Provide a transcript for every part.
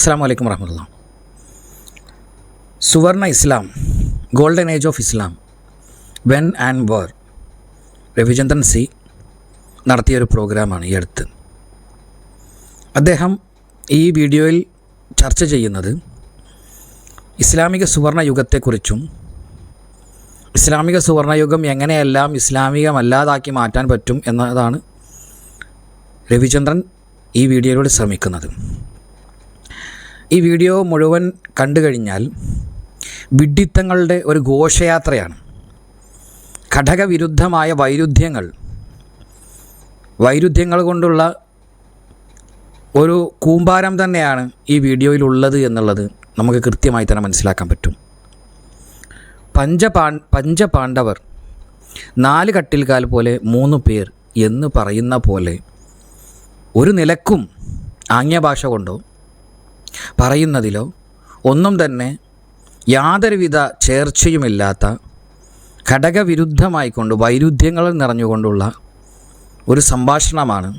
അസ്സാം വലൈക്കും വറഹമുല്ല സുവർണ ഇസ്ലാം golden age of Islam when and where Ravichandran C നടത്തിയൊരു പ്രോഗ്രാമാണ് ഈ അടുത്ത്. അദ്ദേഹം ഈ വീഡിയോയിൽ ചർച്ച ചെയ്യുന്നത് ഇസ്ലാമിക സുവർണ യുഗത്തെക്കുറിച്ചും ഇസ്ലാമിക സുവർണയുഗം എങ്ങനെയെല്ലാം ഇസ്ലാമികമല്ലാതാക്കി മാറ്റാൻ പറ്റും എന്നതാണ് രവിചന്ദ്രൻ ഈ വീഡിയോയിലൂടെ ശ്രമിക്കുന്നത്. ഈ വീഡിയോ മുഴുവൻ കണ്ടു കഴിഞ്ഞാൽ വിഡ്ഢിത്തങ്ങളുടെ ഒരു ഘോഷയാത്രയാണ്. ഘടകവിരുദ്ധമായ വൈരുദ്ധ്യങ്ങൾ വൈരുദ്ധ്യങ്ങൾ കൊണ്ടുള്ള ഒരു കൂമ്പാരം തന്നെയാണ് ഈ വീഡിയോയിലുള്ളത് എന്നുള്ളത് നമുക്ക് കൃത്യമായി തന്നെ മനസ്സിലാക്കാൻ പറ്റും. പഞ്ചപാ പഞ്ചപാണ്ഡവർ നാല് കട്ടിൽക്കാൽ പോലെ മൂന്ന് പേർ എന്ന് പറയുന്ന പോലെ ഒരു നിലക്കും ആംഗ്യഭാഷ കൊണ്ടോ പറയുന്നതിലോ ഒന്നും തന്നെ യാതൊരുവിധ ചേർച്ചയുമില്ലാത്ത ഘടകവിരുദ്ധമായിക്കൊണ്ട് വൈരുദ്ധ്യങ്ങൾ നിറഞ്ഞുകൊണ്ടുള്ള ഒരു സംഭാഷണമാണ്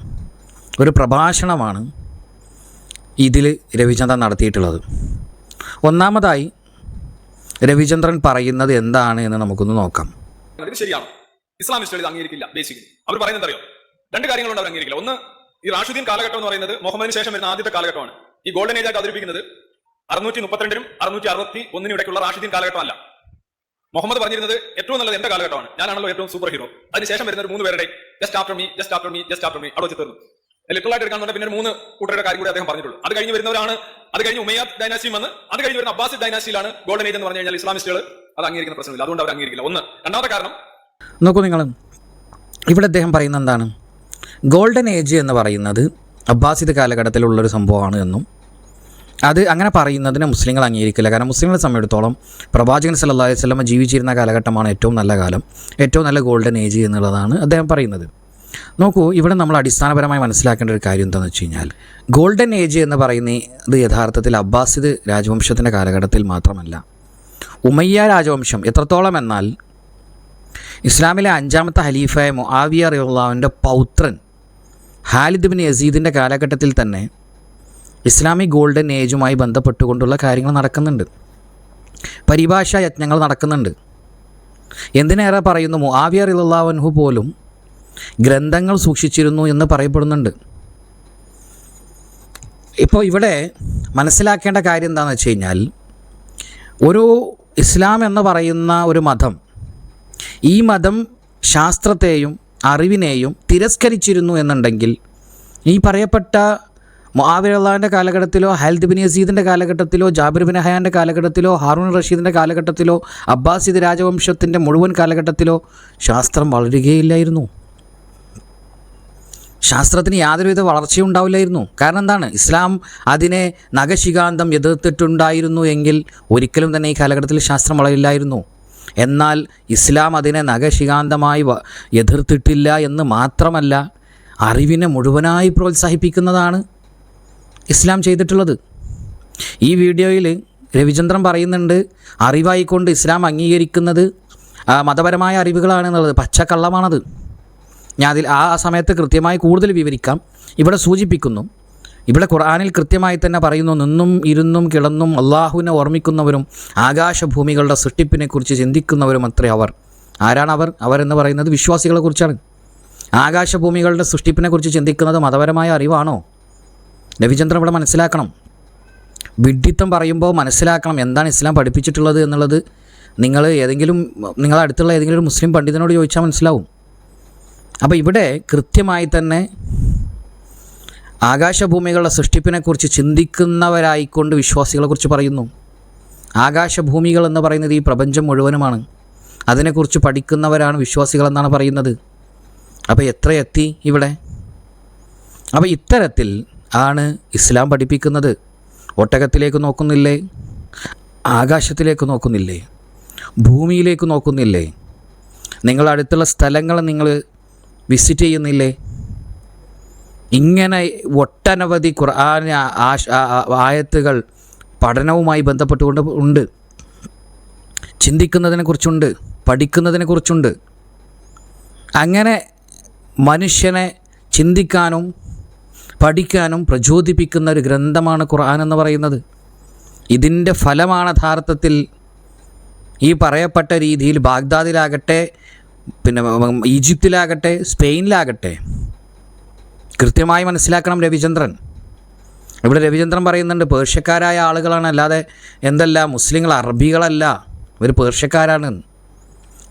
ഒരു പ്രഭാഷണമാണ് ഇതിൽ രവിചന്ദ്രൻ നടത്തിയിട്ടുള്ളത്. ഒന്നാമതായി രവിചന്ദ്രൻ പറയുന്നത് എന്താണ് എന്ന് നമുക്കൊന്ന് നോക്കാം. ശരിയാണ്. ഇസ്ലാമിസ്റ്റുകൾ ഇത് അംഗീകരിക്കില്ല ബേസിക്കലി അവർ പറയുന്നത് അറിയോ രണ്ട് കാര്യങ്ങളുണ്ട് അവർ അംഗീകരിക്കില്ല. ഒന്ന് ഈ റാഷുദ്ദീൻ കാലഘട്ടം എന്ന് പറയുന്നത് മുഹമ്മദിന് ശേഷം വരുന്ന ആദ്യത്തെ കാലഘട്ടമാണ്. ഈ ഗോൾഡൻ ഏജ് ആയിട്ട് അവതരിപ്പിക്കുന്നത് അറുന്നൂറ്റി മുപ്പത്തിരണ്ടിനും അറുന്നൂറ്റി അറുപത്തി ഒന്നിനും ഇടയ്ക്കുള്ള റാഷുദ്ദീൻ കാലഘട്ടമല്ല. മുഹമ്മദ് പറഞ്ഞിരുന്നത് ഏറ്റവും നല്ലത് എന്റെ കാലഘട്ടമാണ്. ഞാനാണല്ലോ ഏറ്റവും സൂപ്പർ ഹീറോ അതിനുശേഷം വരുന്ന ഒരു മൂന്ന് പേരുടെ just after me just after me just after me അവിടെ വെച്ച് തീർന്നു. ലിറ്ററൽ ആയിട്ട് പിന്നെ മൂന്ന് കൂട്ടരുടെ കാര്യം കൂടി അദ്ദേഹം പറഞ്ഞിട്ടുള്ളൂ. അത് കഴിഞ്ഞ് വരുന്നവരാണ് അത് കഴിഞ്ഞ് ഉമയാദ് ഡൈനാസിയും വന്ന് അത് കഴിഞ്ഞ് വരുന്ന അബ്ബാസി ഡൈനാസിയിലാണ് ഗോൾഡൻ ഏജ് എന്ന് പറഞ്ഞു കഴിഞ്ഞാൽ ഇസ്ലാമിസ്റ്റുകൾ അത് അംഗീകരിക്കുന്ന പ്രശ്നമില്ല. അതുകൊണ്ട് അവർ അംഗീകരിക്കില്ല. ഒന്ന്. രണ്ടാമത്തെ കാരണം നോക്കൂ നിങ്ങൾ. ഇവിടെ അദ്ദേഹം പറയുന്ന എന്താണ്? ഗോൾഡൻ ഏജ് എന്ന് പറയുന്നത് അബ്ബാസിദ് കാലഘട്ടത്തിലുള്ളൊരു സംഭവമാണ് എന്നും അത് അങ്ങനെ പറയുന്നതിന് മുസ്ലിങ്ങൾ അംഗീകരിക്കില്ല. കാരണം മുസ്ലിങ്ങളെ സംബന്ധിച്ചിടത്തോളം പ്രവാചകൻ സല്ലല്ലാഹു അലൈഹി വസല്ലമ ജീവിച്ചിരുന്ന കാലഘട്ടമാണ് ഏറ്റവും നല്ല കാലം ഏറ്റവും നല്ല ഗോൾഡൻ ഏജ് എന്നുള്ളതാണ് അദ്ദേഹം പറയുന്നത്. നോക്കൂ ഇവിടെ നമ്മൾ അടിസ്ഥാനപരമായി മനസ്സിലാക്കേണ്ട ഒരു കാര്യം എന്താണെന്ന് വെച്ച് കഴിഞ്ഞാൽ ഗോൾഡൻ ഏജ് എന്ന് പറയുന്നത് യഥാർത്ഥത്തിൽ അബ്ബാസിദ് രാജവംശത്തിന്റെ കാലഘട്ടത്തിൽ മാത്രമല്ല. ഉമയ്യ രാജവംശം എത്രത്തോളം എന്നാൽ ഇസ്ലാമിലെ അഞ്ചാമത്തെ ഹലീഫായ മുആവിയ റിയുള്ളാവിന്റെ പൗത്രൻ ഹാലിദ് ബിൻ യസീദിന്റെ കാലഘട്ടത്തിൽ തന്നെ ഇസ്ലാമിക് ഗോൾഡൻ ഏജുമായി ബന്ധപ്പെട്ടുകൊണ്ടുള്ള കാര്യങ്ങൾ നടക്കുന്നുണ്ട്. പരിഭാഷാ യജ്ഞങ്ങൾ നടക്കുന്നുണ്ട്. എന്തിനേറെ പറയുന്നു? മുആവിയ റിയുള്ളാവൻഹു പോലും ഗ്രന്ഥങ്ങൾ സൂക്ഷിച്ചിരുന്നു എന്ന് പറയപ്പെടുന്നുണ്ട്. ഇപ്പോൾ ഇവിടെ മനസ്സിലാക്കേണ്ട കാര്യം എന്താണെന്ന് വെച്ച് കഴിഞ്ഞാൽ ഒരു ഇസ്ലാം എന്ന് പറയുന്ന ഒരു മതം ഈ മതം ശാസ്ത്രത്തെയും അറിവിനെയും തിരസ്കരിച്ചിരുന്നു എന്നുണ്ടെങ്കിൽ ഈ പറയപ്പെട്ട മുആവിറുള്ളാഹിന്റെ കാലഘട്ടത്തിലോ ഹൽദ് ബിൻ യസീദിന്റെ കാലഘട്ടത്തിലോ ജാബിർ ബിൻ ഹയാന്റെ കാലഘട്ടത്തിലോ ഹാറൂൺ റഷീദിന്റെ കാലഘട്ടത്തിലോ അബ്ബാസിദ് രാജവംശത്തിന്റെ മുഴുവൻ കാലഘട്ടത്തിലോ ശാസ്ത്രം വളരുകയില്ലായിരുന്നു. ശാസ്ത്രത്തിന് യാതൊരുവിധ വളർച്ചയും ഉണ്ടാവില്ലായിരുന്നു. കാരണം എന്താണ്? ഇസ്ലാം അതിനെ നഖശികാന്തം എതിർത്തിട്ടുണ്ടായിരുന്നു എങ്കിൽ ഒരിക്കലും തന്നെ ഈ കാലഘട്ടത്തിൽ ശാസ്ത്രം വളരില്ലായിരുന്നു. എന്നാൽ ഇസ്ലാം അതിനെ നഖശികാന്തമായി എതിർത്തിട്ടില്ല എന്ന് മാത്രമല്ല അറിവിനെ മുഴുവനായി പ്രോത്സാഹിപ്പിക്കുന്നതാണ് ഇസ്ലാം ചെയ്തിട്ടുള്ളത്. ഈ വീഡിയോയിൽ രവിചന്ദ്രൻ പറയുന്നുണ്ട് അറിവായിക്കൊണ്ട് ഇസ്ലാം അംഗീകരിക്കുന്നത് മതപരമായ മതപരമായ അറിവുകളാണെന്നുള്ളത് പച്ചക്കള്ളമാണത്. ഞാൻ അതിൽ ആ സമയത്ത് കൃത്യമായി കൂടുതൽ വിവരിക്കാം. ഇവിടെ സൂചിപ്പിക്കുന്നു ഇവിടെ ഖുർആാനിൽ കൃത്യമായി തന്നെ പറയുന്നു നിന്നും ഇരുന്നും കിടന്നും അള്ളാഹുവിനെ ഓർമ്മിക്കുന്നവരും ആകാശഭൂമികളുടെ സൃഷ്ടിപ്പിനെക്കുറിച്ച് ചിന്തിക്കുന്നവരും അത്രേ അവർ. ആരാണ് അവർ? എന്ന് പറയുന്നത് വിശ്വാസികളെക്കുറിച്ചാണ്. ആകാശഭൂമികളുടെ സൃഷ്ടിപ്പിനെക്കുറിച്ച് ചിന്തിക്കുന്നത് മതപരമായ അറിവാണോ? രവിചന്ദ്രൻ ഇവിടെ മനസ്സിലാക്കണം. വിഡ്ഢിത്തം പറയുമ്പോൾ മനസ്സിലാക്കണം എന്താണ് ഇസ്ലാം പഠിപ്പിച്ചിട്ടുള്ളത് എന്നുള്ളത്. നിങ്ങൾ ഏതെങ്കിലും നിങ്ങളെ അടുത്തുള്ള ഏതെങ്കിലും ഒരു മുസ്ലിം പണ്ഡിതനോട് ചോദിച്ചാൽ മനസ്സിലാവും. അപ്പോൾ ഇവിടെ കൃത്യമായി തന്നെ ആകാശഭൂമികളുടെ സൃഷ്ടിപ്പിനെക്കുറിച്ച് ചിന്തിക്കുന്നവരായിക്കൊണ്ട് വിശ്വാസികളെക്കുറിച്ച് പറയുന്നു. ആകാശഭൂമികൾ എന്ന് പറയുന്നത് ഈ പ്രപഞ്ചം മുഴുവനുമാണ്. അതിനെക്കുറിച്ച് പഠിക്കുന്നവരാണ് വിശ്വാസികളെന്നാണ് പറയുന്നത്. അപ്പോൾ എത്ര എത്തി ഇവിടെ? അപ്പോൾ ഇത്തരത്തിൽ ആണ് ഇസ്ലാം പഠിപ്പിക്കുന്നത്. ഒട്ടകത്തിലേക്ക് നോക്കുന്നില്ലേ? ആകാശത്തിലേക്ക് നോക്കുന്നില്ലേ? ഭൂമിയിലേക്ക് നോക്കുന്നില്ലേ? നിങ്ങൾ അടുത്തുള്ള സ്ഥലങ്ങൾ നിങ്ങൾ വിസിറ്റ് ചെയ്യുന്നില്ലേ? ഇങ്ങനെ ഒട്ടനവധി ഖുർആൻ ആയത്തുകൾ പഠനവുമായി ബന്ധപ്പെട്ടുകൊണ്ട് ഉണ്ട്. ചിന്തിക്കുന്നതിനെക്കുറിച്ചുണ്ട് പഠിക്കുന്നതിനെക്കുറിച്ചുണ്ട് അങ്ങനെ മനുഷ്യനെ ചിന്തിക്കാനും പഠിക്കാനും പ്രചോദിപ്പിക്കുന്ന ഒരു ഗ്രന്ഥമാണ് ഖുർആൻ എന്ന് പറയുന്നത്. ഇതിന്റെ ഫലമാണ് യഥാർത്ഥത്തിൽ ഈ പറയപ്പെട്ട രീതിയിൽ ബാഗ്ദാദിലാകട്ടെ പിന്നെ ഈജിപ്തിലാകട്ടെ സ്പെയിനിലാകട്ടെ കൃത്യമായി മനസ്സിലാക്കണം രവിചന്ദ്രൻ. ഇവിടെ രവിചന്ദ്രൻ പറയുന്നുണ്ട് പേർഷ്യക്കാരായ ആളുകളാണ്. അല്ലാതെ എന്തല്ല മുസ്ലിങ്ങൾ അറബികളല്ല. ഇവർ പേർഷ്യക്കാരാണ്.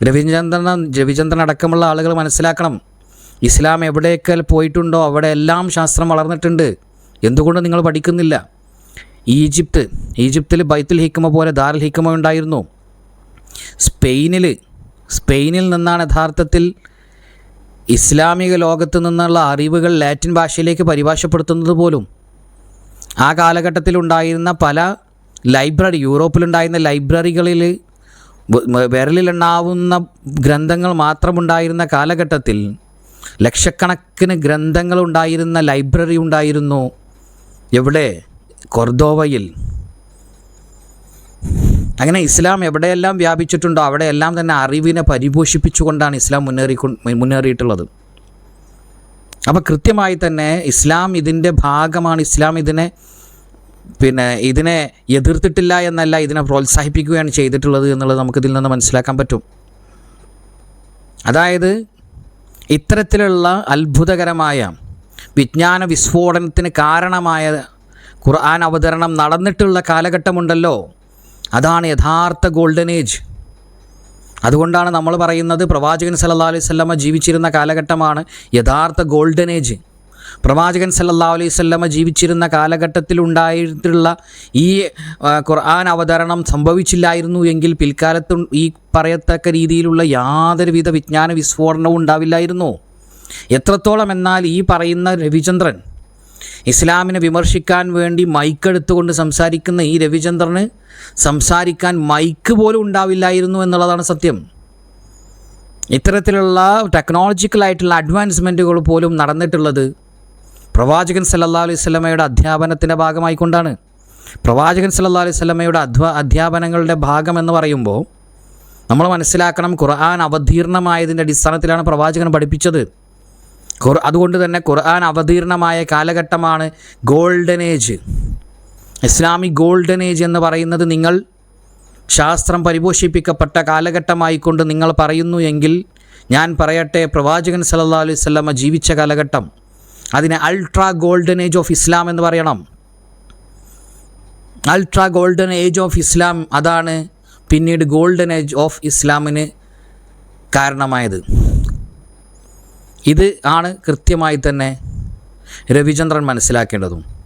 രവിചന്ദ്രൻ രവിചന്ദ്രൻ അടക്കമുള്ള ആളുകൾ മനസ്സിലാക്കണം ഇസ്ലാം എവിടെയൊക്കെ പോയിട്ടുണ്ടോ അവിടെ എല്ലാം ശാസ്ത്രം വളർന്നിട്ടുണ്ട്. എന്തുകൊണ്ട് നിങ്ങൾ പഠിക്കുന്നില്ല? ഈജിപ്ത് ഈജിപ്തിൽ ബൈത്തുൽ ഹിക്കമ പോലെ ദാരൽ ഹിക്കമ ഉണ്ടായിരുന്നു. സ്പെയിനിൽ സ്പെയിനിൽ നിന്നാണ് യഥാർത്ഥത്തിൽ ഇസ്ലാമിക ലോകത്ത് നിന്നുള്ള അറിവുകൾ ലാറ്റിൻ ഭാഷയിലേക്ക് പരിഭാഷപ്പെടുത്തുന്നത് പോലും ആ കാലഘട്ടത്തിലുണ്ടായിരുന്ന പല ലൈബ്രറി യൂറോപ്പിലുണ്ടായിരുന്ന ലൈബ്രറികളിൽ വിരലിലുണ്ടാവുന്ന ഗ്രന്ഥങ്ങൾ മാത്രമുണ്ടായിരുന്ന കാലഘട്ടത്തിൽ ലക്ഷക്കണക്കിന് ഗ്രന്ഥങ്ങൾ ഉണ്ടായിരുന്ന ലൈബ്രറി ഉണ്ടായിരുന്നു. എവിടെ? കൊർദോവയിൽ. അങ്ങനെ ഇസ്ലാം എവിടെയെല്ലാം വ്യാപിച്ചിട്ടുണ്ടോ അവിടെയെല്ലാം തന്നെ അറിവിനെ പരിപോഷിപ്പിച്ചുകൊണ്ടാണ് ഇസ്ലാം മുന്നേറി മുന്നേറിയിട്ടുള്ളത്. അപ്പോൾ കൃത്യമായി തന്നെ ഇസ്ലാം ഇതിന്റെ ഭാഗമാണ്. ഇസ്ലാം ഇതിനെ പിന്നെ ഇതിനെ എതിർത്തിട്ടില്ല എന്നല്ല ഇതിനെ പ്രോത്സാഹിപ്പിക്കുകയാണ് ചെയ്തിട്ടുള്ളത് എന്നുള്ളത് നമുക്കിതിൽ നിന്ന് മനസ്സിലാക്കാൻ പറ്റും. അതായത് ഇത്തരത്തിലുള്ള അത്ഭുതകരമായ വിജ്ഞാന വിസ്ഫോടനത്തിന് കാരണമായ ഖുർആൻ അവതരണം നടന്നിട്ടുള്ള കാലഘട്ടമുണ്ടല്ലോ. അതാണ് യഥാർത്ഥ ഗോൾഡൻ ഏജ് അതുകൊണ്ടാണ് നമ്മൾ പറയുന്നത് പ്രവാചകൻ സല്ലാ അലൈഹി വസല്ലമ ജീവിച്ചിരുന്ന കാലഘട്ടമാണ് യഥാർത്ഥ ഗോൾഡൻ ഏജ് പ്രവാചകൻ സല്ലാ അലൈഹി വസല്ലമ ജീവിച്ചിരുന്ന കാലഘട്ടത്തിൽ ഉണ്ടായിട്ടുള്ള ഈ ഖുർആൻ അവതരണം സംഭവിച്ചില്ലായിരുന്നു എങ്കിൽ പിൽക്കാലത്ത് ഈ പറയത്തക്ക രീതിയിലുള്ള യാതൊരുവിധ വിജ്ഞാന വിസ്ഫോടനവും ഉണ്ടാവില്ലായിരുന്നു. എത്രത്തോളം എന്നാൽ ഈ പറയുന്ന രവിചന്ദ്രൻ ഇസ്ലാമിനെ വിമർശിക്കാൻ വേണ്ടി മൈക്കെടുത്തുകൊണ്ട് സംസാരിക്കുന്ന ഈ രവിചന്ദ്രന് സംസാരിക്കാൻ മൈക്ക് പോലും ഉണ്ടാവില്ലായിരുന്നു എന്നുള്ളതാണ് സത്യം. ഇത്തരത്തിലുള്ള ടെക്നോളജിക്കലായിട്ടുള്ള അഡ്വാൻസ്മെന്റുകൾ പോലും നടന്നിട്ടുള്ളത് പ്രവാചകൻ സല്ലാ അലൈഹി സ്വലമയുടെ അധ്യാപനത്തിന്റെ ഭാഗമായിക്കൊണ്ടാണ്. പ്രവാചകൻ സല്ലാ അലൈഹി സ്വലമയുടെ അധ്വ അധ്യാപനങ്ങളുടെ ഭാഗം എന്ന് പറയുമ്പോൾ നമ്മൾ മനസ്സിലാക്കണം ഖുർആൻ അവതീർണമായതിന്റെ അടിസ്ഥാനത്തിലാണ് പ്രവാചകൻ പഠിപ്പിച്ചത്. അതുകൊണ്ട് തന്നെ ഖുർആൻ അവതീർണമായ കാലഘട്ടമാണ് golden age Islamic golden age എന്ന് പറയുന്നത് നിങ്ങൾ ശാസ്ത്രം പരിപോഷിപ്പിക്കപ്പെട്ട കാലഘട്ടമായിക്കൊണ്ട് നിങ്ങൾ പറയുന്നു എങ്കിൽ ഞാൻ പറയട്ടെ പ്രവാചകൻ സല്ലാ അലൈഹി വസല്ലമ ജീവിച്ച കാലഘട്ടം. അതിനെ ultra golden age of Islam എന്ന് പറയണം. Ultra golden age of Islam അതാണ് പിന്നീട് ഗോൾഡൻ ഏജ് ഓഫ് ഇസ്ലാമിന് കാരണമായത്. ഇത് ആണ് കൃത്യമായി തന്നെ രവിചന്ദ്രൻ മനസ്സിലാക്കേണ്ടതും.